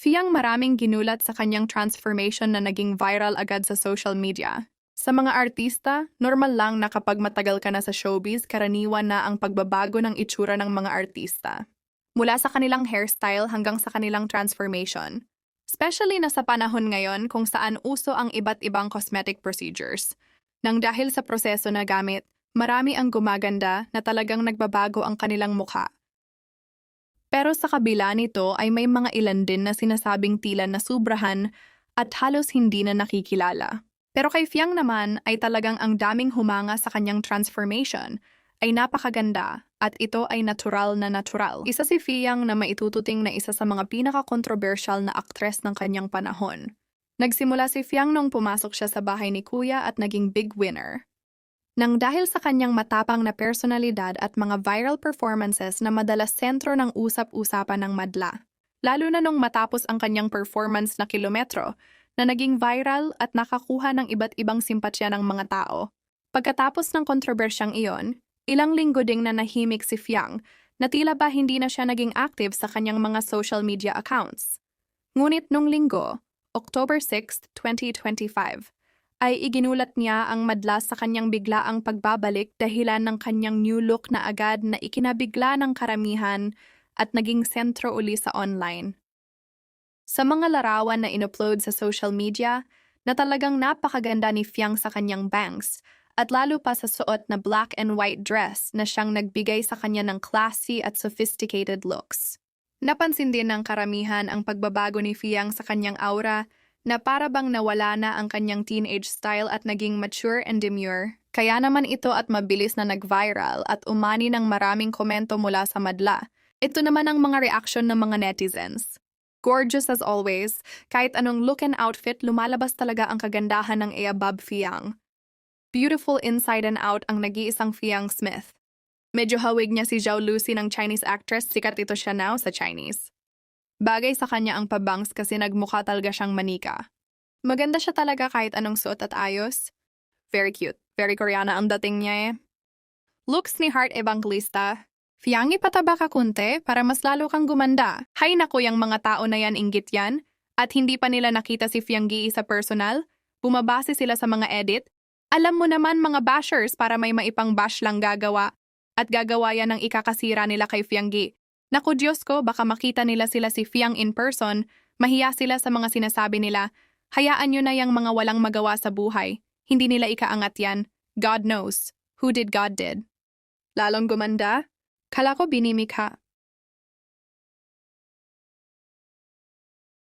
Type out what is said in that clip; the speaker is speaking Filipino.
Fiyang maraming ginulat sa kanyang transformation na naging viral agad sa social media. Sa mga artista, normal lang na kapag matagal ka na sa showbiz, karaniwan na ang pagbabago ng itsura ng mga artista. Mula sa kanilang hairstyle hanggang sa kanilang transformation. Especially na sa panahon ngayon kung saan uso ang iba't ibang cosmetic procedures. Nang dahil sa proseso na gamit, marami ang gumaganda na talagang nagbabago ang kanilang mukha. Pero sa kabila nito ay may mga ilan din na sinasabing tila na subrahan at halos hindi na nakikilala. Pero kay Fiang naman ay talagang ang daming humanga sa kanyang transformation ay napakaganda at ito ay natural na natural. Isa si Fiang na maitututing na isa sa mga pinaka-controversial na aktres ng kanyang panahon. Nagsimula si Fiang nung pumasok siya sa bahay ni Kuya at naging big winner. Nang dahil sa kanyang matapang na personalidad at mga viral performances na madalas sentro ng usap-usapan ng madla. Lalo na nung matapos ang kanyang performance na kilometro na naging viral at nakakuha ng iba't ibang simpatsya ng mga tao. Pagkatapos ng kontrobersyang iyon, ilang linggo ding na nahimik si Fiang na tila ba hindi na siya naging active sa kanyang mga social media accounts. Ngunit nung linggo, October 6, 2025, ay iginulat niya ang madla sa kanyang biglaang pagbabalik dahilan ng kanyang new look na agad na ikinabigla ng karamihan at naging sentro uli sa online. Sa mga larawan na inupload sa social media, na talagang napakaganda ni Fiang sa kanyang bangs, at lalo pa sa suot na black and white dress na siyang nagbigay sa kanya ng classy at sophisticated looks. Napansin din ng karamihan ang pagbabago ni Fiang sa kanyang aura na para bang nawala na ang kanyang teenage style at naging mature and demure. Kaya naman ito at mabilis na nag-viral at umani ng maraming komento mula sa madla. Ito naman ang mga reaction ng mga netizens. Gorgeous as always, kahit anong look and outfit, lumalabas talaga ang kagandahan ng Eabab Fiang. Beautiful inside and out ang nag-iisang Fiang Smith. Medyo hawig niya si Zhao Lucy ng Chinese actress, sikat ito siya now sa Chinese. Bagay sa kanya ang pabangs kasi nagmukha talaga siyang manika. Maganda siya talaga kahit anong suot at ayos. Very cute. Very Koreana ang dating niya eh. Looks ni Heart Evangelista. Fiyangi pataba ka kunti para mas lalo kang gumanda. Hay nako yung mga tao na yan inggit yan. At hindi pa nila nakita si Fianggi sa personal. Bumabase sila sa mga edit. Alam mo naman mga bashers para may maipang bash lang gagawa. At gagawa yan ng ikakasira nila kay Fianggi. Naku Diyos ko, baka makita nila sila si Fiang in person, mahiya sila sa mga sinasabi nila, hayaan nyo na yung mga walang magawa sa buhay. Hindi nila ikaangat yan. God knows. Who did God did? Lalong gumanda? Kala ko binimik ha.